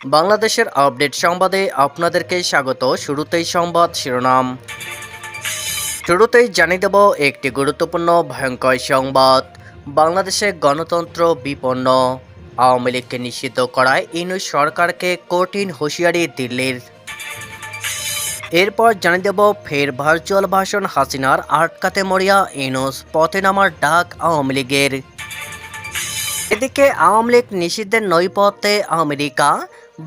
বাংলাদেশের আপডেট সংবাদে আপনাদেরকে স্বাগত। শুরুতেই সংবাদ শিরোনাম। শুরুতেই জানিয়ে দেব একটি গুরুত্বপূর্ণ ভয়ঙ্কর সংবাদ। বাংলাদেশে গণতন্ত্র বিপন্ন। আওয়ামী লীগকে নিষিদ্ধ করায় ইনুস সরকারকে কঠিন হুঁশিয়ারি দিল্লির। এরপর জানিয়ে দেব ফের ভার্চুয়াল ভাষণ হাসিনার আটকাতে মরিয়া ইনুস, পথে নামার ডাক আওয়ামী লীগের। এদিকে আওয়ামী লীগ নিষিদ্ধের নৈপথ্যে আমেরিকা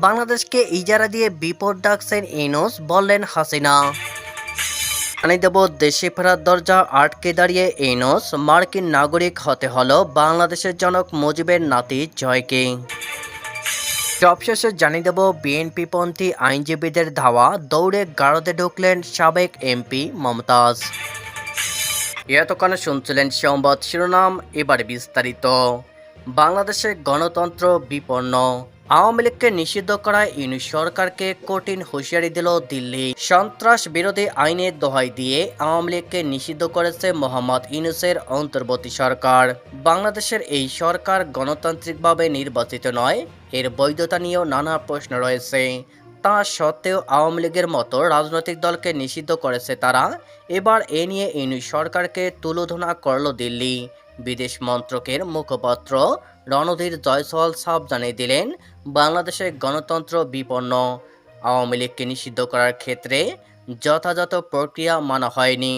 বাংলাদেশকে ইজারা দিয়ে বিপদ ডাকছেন ইনুস বললেন হাসিনা। জানিয়ে দেব দেশে ফেরার দরজা, আটকে দাঁড়িয়ে ইনুস মার্কিন নাগরিক হতে হলো বাংলাদেশের জনক মুজিবের নাতি জয়কে সবশেষে জানিয়ে দেব বিএনপিপন্থী আইনজীবীদের ধাওয়া, দৌড়ে গারদে ঢুকলেন সাবেক এমপি মমতাজ। এতক্ষণে শুনছিলেন সংবাদ শিরোনাম, এবার বিস্তারিত। বাংলাদেশে গণতন্ত্র বিপন্ন। আওয়ামী লীগকে নিষিদ্ধ করায় ইউনিশ সরকারকে কঠিন হুঁশিয়ারি দিল দিল্লি। সন্ত্রাস বিরোধী আইনের দোহাই দিয়ে আওয়ামী লীগকে নিষিদ্ধ করেছে মোহাম্মদ ইউনুসের অন্তর্বর্তী সরকার। বাংলাদেশের এই সরকার গণতান্ত্রিকভাবে নির্বাচিত নয়, এর বৈধতা নিয়েও নানা প্রশ্ন রয়েছে। তা সত্ত্বেও আওয়ামী লীগের মতো রাজনৈতিক দলকে নিষিদ্ধ করেছে তারা, এবার এ নিয়ে ইউনিশ সরকারকে তুলোধনা করল দিল্লি। বিদেশ মন্ত্রকের মুখপাত্র রণধীর জয়সওয়াল সাব জানিয়ে দিলেন, বাংলাদেশের গণতন্ত্র বিপন্ন। আওয়ামী লীগকে নিষিদ্ধ করার ক্ষেত্রে যথাযথ প্রক্রিয়া মানা হয়নি।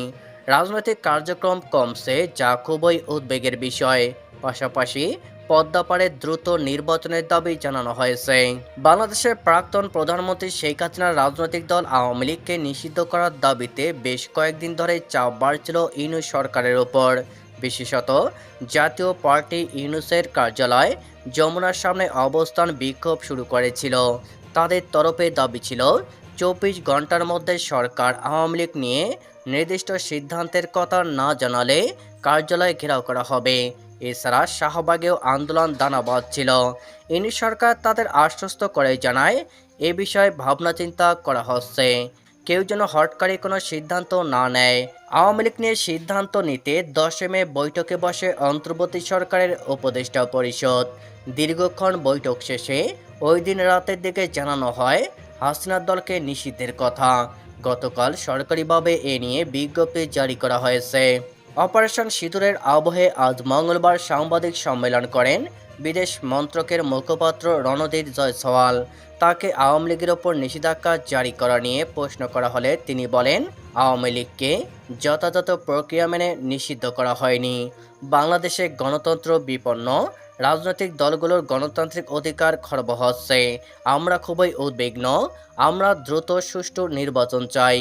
রাজনৈতিক কার্যক্রম কমছে, যা খুবই উদ্বেগের বিষয়। পাশাপাশি পদ্মাপাড়ে দ্রুত নির্বাচনের দাবি জানানো হয়েছে। বাংলাদেশের প্রাক্তন প্রধানমন্ত্রী শেখ হাসিনার রাজনৈতিক দল আওয়ামী লীগকে নিষিদ্ধ করার দাবিতে বেশ কয়েকদিন ধরে চাপ বাড়ছিল ইনু সরকারের ওপর। বিশেষত জাতীয় পার্টি ইউনুসের কার্যালয় যমুনার সামনে অবস্থান বিক্ষোভ শুরু করেছিল। তাদের তরফে দাবি ছিল, চব্বিশ ঘণ্টার মধ্যে সরকার আওয়ামী লীগ নিয়ে নির্দিষ্ট সিদ্ধান্তের কথা না জানালে কার্যালয় ঘেরাও করা হবে। এছাড়া শাহবাগেও আন্দোলন দানা বাঁধছিল ইনি সরকার তাদের আশ্বস্ত করে জানায়, এ বিষয়ে ভাবনা চিন্তা করা হচ্ছে। কেউ যেন হটকারী কোনো সিদ্ধান্ত না নেয়। আওয়ামী লীগ নিয়ে সিদ্ধান্ত নিতে দশে মে বৈঠকে বসে অন্তর্বর্তী সরকারের উপদেষ্টা পরিষদ। দীর্ঘক্ষণ বৈঠক শেষে ওই দিন রাতের দিকে জানানো হয়, হাসিনার দলকে নিষিদ্ধের কথা। গতকাল সরকারিভাবে এ নিয়ে বিজ্ঞপ্তি জারি করা হয়েছে। অপারেশন সিঁদুরের আবহে আজ মঙ্গলবার সাংবাদিক সম্মেলন করেন বিদেশ মন্ত্রকের মুখপাত্র রণদীপ জয়সওয়াল তাকে আওয়ামী লীগের ওপর নিষেধাজ্ঞা জারি করা নিয়ে প্রশ্ন করা হলে তিনি বলেন আওয়ামী লীগকে যথাযথ প্রক্রিয়া মেনে নিষিদ্ধ করা হয়নি। বাংলাদেশে গণতন্ত্র বিপন্ন, রাজনৈতিক দলগুলোর গণতান্ত্রিক অধিকার খর্ব হচ্ছে। আমরা খুবই উদ্বিগ্ন, আমরা দ্রুত সুষ্ঠু নির্বাচন চাই।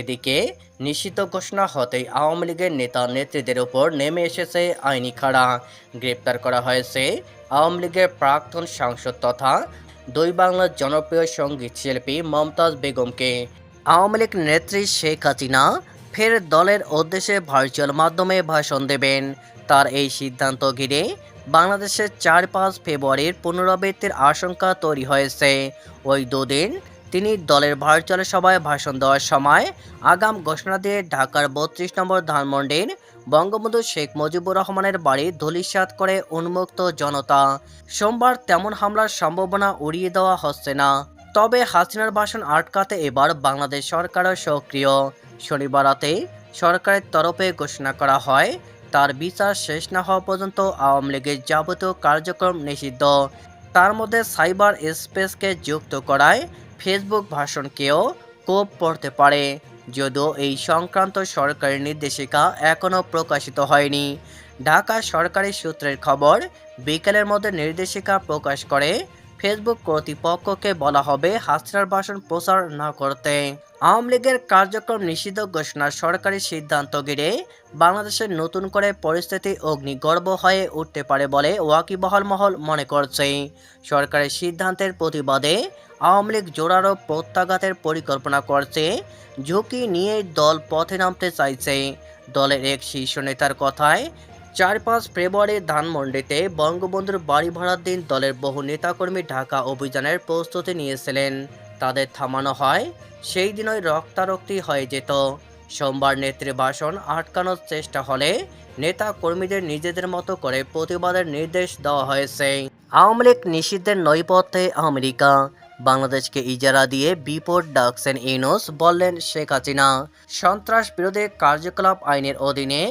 এদিকে, নিষিদ্ধ ঘোষণা হতেই আওয়ামী লীগের নেতা নেত্রীদের উপর নেমে এসেছে আইনি খাড়া। গ্রেপ্তার করা হয়েছে আওয়ামী লীগের প্রাক্তন সাংসদ তথা দুই বাংলার জনপ্রিয় সংগীত শিল্পী মমতাজ বেগমকে। আওয়ামী লীগ নেত্রী শেখ হাসিনা ফের দলের উদ্দেশ্যে ভার্চুয়াল মাধ্যমে ভাষণ দেবেন। তার এই সিদ্ধান্ত ঘিরে বাংলাদেশের চার পাঁচ ফেব্রুয়ারির পুনরাবৃত্তির আশঙ্কা তৈরি হয়েছে। ওই দুদিন তিনি দলের ভার্চুয়াল সভায় ভাষণ দেওয়ার সময় আগাম ঘোষণা দিয়ে ঢাকার বত্রিশ নম্বর ধানমন্ডির বঙ্গবন্ধু শেখ মুজিবুর রহমানের বাড়ি ধূলিসাৎ করে উন্মুক্ত জনতা। সোমবার তেমন হামলার সম্ভাবনা উড়িয়ে দেওয়া হচ্ছে না। তবে হাসিনার ভাষণ আটকাতে এবার বাংলাদেশ সরকারও সক্রিয়। শনিবার রাতে সরকারের তরফে ঘোষণা করা হয়, তার বিচার শেষ না হওয়া পর্যন্ত আওয়ামী লীগের যাবতীয় কার্যক্রম নিষিদ্ধ। তার মধ্যে সাইবার স্পেসকে যুক্ত করায় ফেসবুক ভাষণকেও কোপ পড়তে পারে। যদিও এই সংক্রান্ত সরকারি নির্দেশিকা এখনও প্রকাশিত হয়নি। ঢাকা সরকারি সূত্রের খবর, বিকেলের মধ্যে নির্দেশিকা প্রকাশ করে ফেসবুক কর্তৃপক্ষকে বলা হবে, হাসিনার ভাষণ প্রচার না করতে। আওয়ামী লীগের কার্যক্রম নিষিদ্ধ ঘোষণার সরকারি সিদ্ধান্ত ঘিরে বাংলাদেশের নতুন করে পরিস্থিতি অগ্নিগর্ভ হয়ে উঠতে পারে বলে ওয়াকিবহাল মহল মনে করছে। সরকারের সিদ্ধান্তের প্রতিবাদে আওয়ামী লীগ জোরালো প্রত্যাঘাতের পরিকল্পনা করছে, ঝুঁকি নিয়ে দল পথে নামতে চাইছে। দলের এক শীর্ষ নেতার কথায় চার পাঁচ ফেব্রুয়ারি ধানমন্ডিতে বঙ্গবন্ধুর বাড়ি ভাড়ার দিন দলের বহু নেতাকর্মী ঢাকা অভিযানের প্রস্তুতি নিয়েছিলেন। তাদের থামানো হয়, সেই দিনই রক্তারক্তি হয়ে যেত। সোমবার ভাষণ আটকানোর চেষ্টা হলে নেতা কর্মীদের নিজেদের মতো করে প্রতিবাদের নির্দেশ দেওয়া হয়েছে। আওয়ামী লীগ নিষিদ্ধের নৈপথ্যে আমেরিকা। বাংলাদেশকে ইজারা দিয়ে বিপদ ডাকছেন ইউনুস, বললেন শেখ হাসিনা। সন্ত্রাস বিরোধী কার্যকলাপ আইনের অধীনে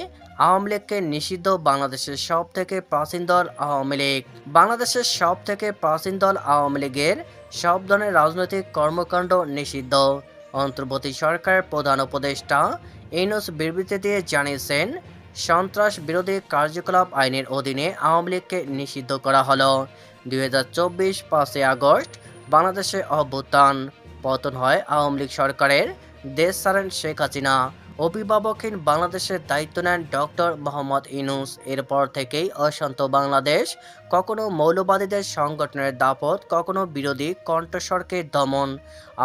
আওয়ামী লীগকে নিষিদ্ধ বাংলাদেশের সব থেকে প্রাচীন দল আওয়ামী লীগ। বাংলাদেশের সব থেকে প্রাচীন দল আওয়ামী লীগের সব ধরনের রাজনৈতিক কর্মকাণ্ড নিষিদ্ধ। অন্তর্বর্তী সরকারের প্রধান উপদেষ্টা ইউনুস বিবৃতি দিয়ে জানিয়েছেন, সন্ত্রাস বিরোধী কার্যকলাপ আইনের অধীনে আওয়ামী লীগকে নিষিদ্ধ করা হলো। দুই হাজার চব্বিশ পাঁচই আগস্ট বাংলাদেশে অভ্যুত্থান। পতন হয় আওয়ামী লীগ সরকারের দেশ ছাড়েন শেখ হাসিনা। অভিভাবকহীন বাংলাদেশের দায়িত্ব নেন ডক্টর মোহাম্মদ ইনুস এরপর থেকেই অশান্ত বাংলাদেশ, কখনো মৌলবাদীদের সংগঠনের দাপট, কখনো বিরোধী কণ্ঠস্বরকে দমন,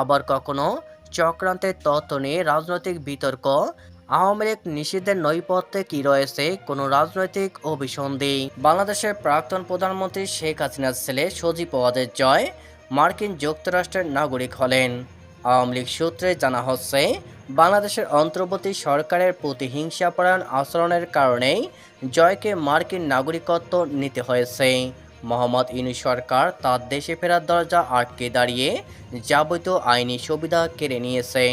আবার কখনো চক্রান্তের তত্ত্ব নিয়ে রাজনৈতিক বিতর্ক। আওয়ামী লীগ নিষিদ্ধের নৈপথ্যে কি রয়েছে, কোনো রাজনৈতিক অভিসন্ধি? বাংলাদেশের প্রাক্তন প্রধানমন্ত্রী শেখ হাসিনার ছেলে সজীব ওয়াদের জয় মার্কিন যুক্তরাষ্ট্রের নাগরিক হলেন। আওয়ামী লীগ সূত্রে জানা হচ্ছে, বাংলাদেশের অন্তর্বর্তী সরকারের প্রতি হিংসাপরায়ণ আচরণের কারণেই জয়কে মার্কিন নাগরিকত্ব নিতে হয়েছে। মোহাম্মদ ইনু সরকার তার দেশে ফেরার দরজা আটকে দাঁড়িয়ে যাবতীয় আইনি সুবিধা কেড়ে নিয়েছে।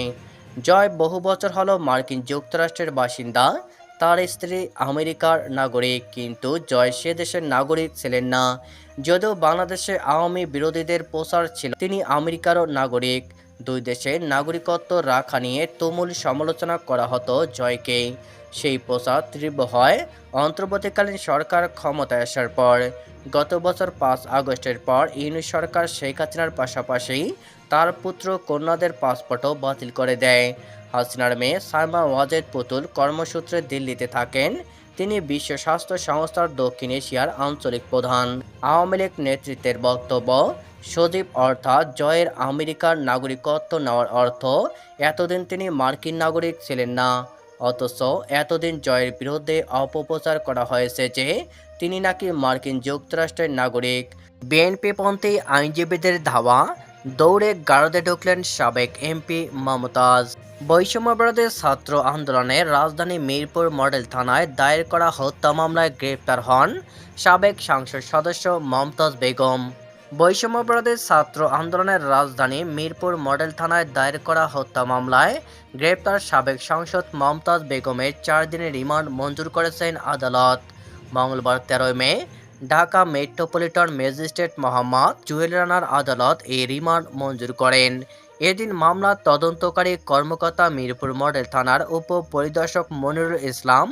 জয় বহু বছর হলো মার্কিন যুক্তরাষ্ট্রের বাসিন্দা, তার স্ত্রী আমেরিকার নাগরিক, কিন্তু জয় সে দেশের নাগরিক ছিলেন না। যদিও বাংলাদেশে আওয়ামী বিরোধীদের প্রচার ছিল, তিনি আমেরিকারও নাগরিক। দুই দেশের নাগরিকত্ব রাখা নিয়ে তুমুল সমালোচনা করা হতো জয়কে। সেই প্রচার তীব্র হয় অন্তর্বর্তীকালীন সরকার ক্ষমতায় আসার পর। গত বছর পাঁচ আগস্টের পর ইউনিট সরকার শেখ হাসিনার পাশাপাশি তার পুত্র কন্যাদের পাসপোর্টও বাতিল করে দেয়। হাসিনার মেয়ে সাইমা ওয়াজেদ পুতুল কর্মসূত্রে দিল্লিতে থাকেন। তিনি বিশ্ব স্বাস্থ্য সংস্থার দক্ষিণ এশিয়ার আঞ্চলিক প্রধান। আওয়ামী লীগ নেতৃত্বের বক্তব্য সজীব অর্থাৎ জয়ের আমেরিকার নাগরিকত্ব নেওয়ার অর্থ, এতদিন তিনি মার্কিন নাগরিক ছিলেন না। অথচ এতদিন জয়ের বিরুদ্ধে অপপ্রচার করা হয়েছে যে, তিনি নাকি মার্কিন যুক্তরাষ্ট্রের নাগরিক। বিএনপিপন্থী আইনজীবীদের ধাওয়া, দৌড়ে গারদে ঢুকলেন সাবেক এমপি মমতাজ। বৈষম্যবিরোধী ছাত্র আন্দোলনে রাজধানী মিরপুর মডেল থানায় দায়ের করা হত্যা মামলায় গ্রেপ্তার হন সাবেক সংসদ সদস্য মমতাজ বেগম। বৈষম্যবিরোধী ছাত্র আন্দোলনের রাজধানী মিরপুর মডেল থানায় দায়ের করা হত্যা মামলায় গ্রেপ্তার সাবেক সাংসদ মমতাজ বেগমের চার দিনের রিমান্ড মঞ্জুর করেছেন আদালত। মঙ্গলবার তেরোই মে, ঢাকা মেট্রোপলিটন ম্যাজিস্ট্রেট মোহাম্মদ জুয়েল রানার আদালত এই রিমান্ড মঞ্জুর করেন। এদিন মামলার তদন্তকারী কর্মকর্তা মিরপুর মডেল থানার উপ পরিদর্শক মনিরুল ইসলাম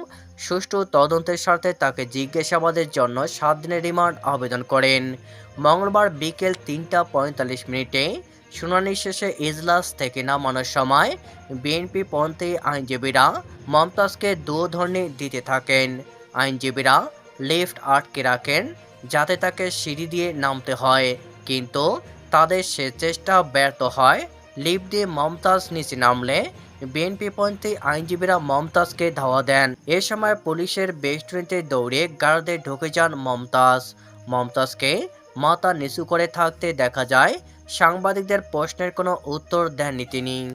সুষ্ঠু তদন্তের স্বার্থে তাকে জিজ্ঞাসাবাদের জন্য সাত দিনের রিমান্ড আবেদন করেন। মঙ্গলবার বিকেল তিনটা পঁয়তাল্লিশ মিনিটে শুনানি শেষে ইজলাস থেকে নামানোর সময় বিএনপি পন্থী আইনজীবীরা মমতাজকে দুধর্ণি দিতে থাকেন। আইনজীবীরা লিফট আটকে রাখেন যাতে তাকে সিঁড়ি দিয়ে নামতে হয়, কিন্তু তাদের সে চেষ্টা ব্যর্থ হয় লিফট দিয়ে মমতাজ নিচে নামলে বিএনপিপন্থী আইনজীবীরা মমতাজকে ধাওয়া দেন। এ সময় পুলিশের বেষ্টনীতে দৌড়ে গার্ডে ঢুকে যান মমতাজ। মমতাজকে মাথা নিচু করে থাকতে দেখা যায়, সাংবাদিকদের প্রশ্নের কোনো উত্তর দেননি তিনি।